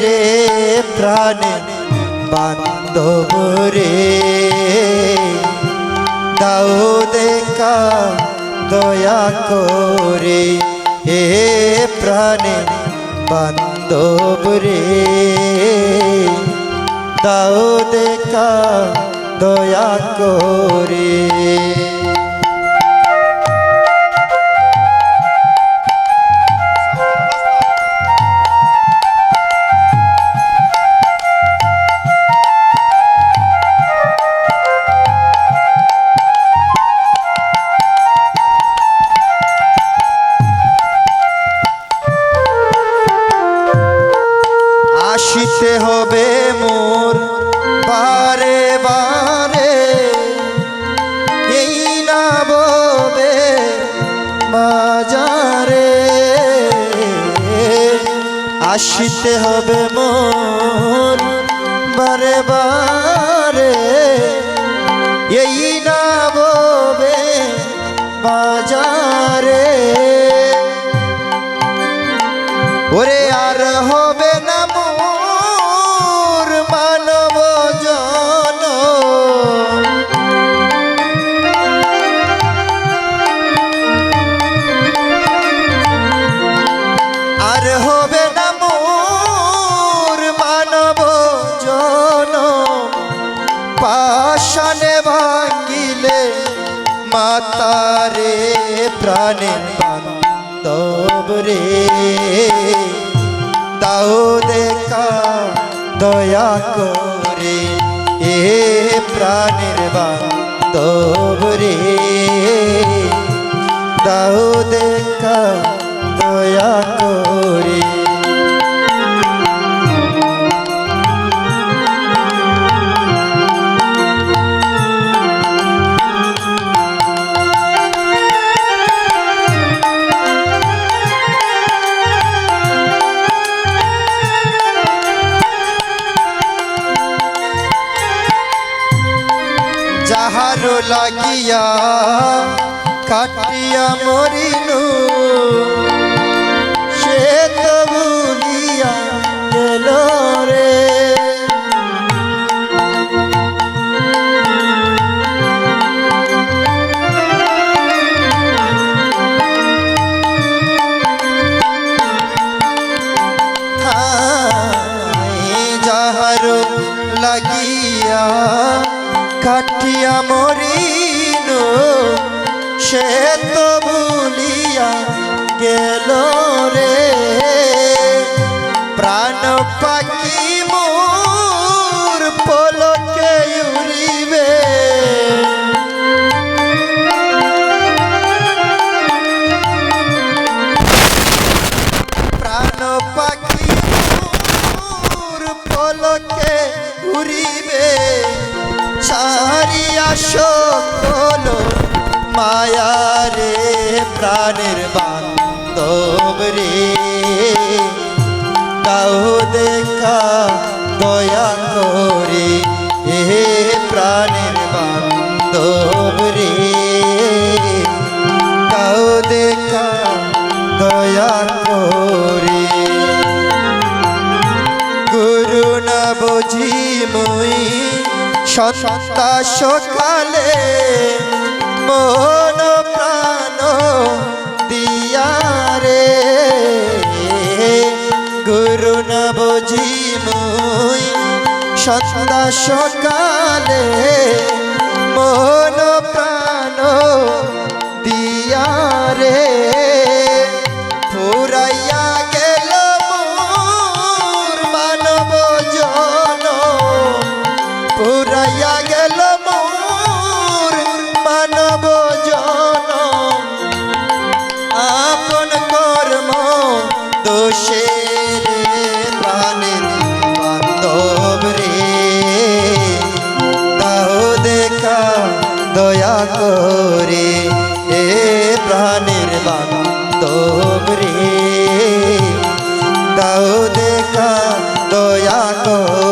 রে প্রাণে বান্ধব রে। দাও দেখা দয়া করে এ প্রাণে বান্ধব রে। দাও দেখা দয়া করে। আসিতে হবে মন বারে বারে। এই না ববে বাজারে। ওরে আর হবে না মাতারে প্রাণে বান্ধব রে। তাও দেখা দয়া করে এ প্রাণের বান্ধব রে। তাও দেখা দয়া করে যাহার লাগিয়া কাটিয়া মরিনু। লাগিয়া কাটিয়া মরিন সে তো ভুলিয়া গেল রে। প্রাণ পাখি মোর পলকে উড়িবে। প্রাণ পাখি মোর পলকে উড়িবে। ছাড়িয়া সকল মায়ারে প্রাণের বান্ধব রে। তাও দেখা দয়া করে হে প্রাণের বান্ধব রে। তাও দেখা দয়া করে গুরু না বুঝি মুই সন্তা সকালে মন প্রাণ দিয়ারে গুরু না বুঝি মুই সন্তা সকালে মন দোষে প্রাণের বান্ধব রে। তাও দেখা দয়া করে এ প্রাণের বান্ধব রে। দাও দেখা দয়া করে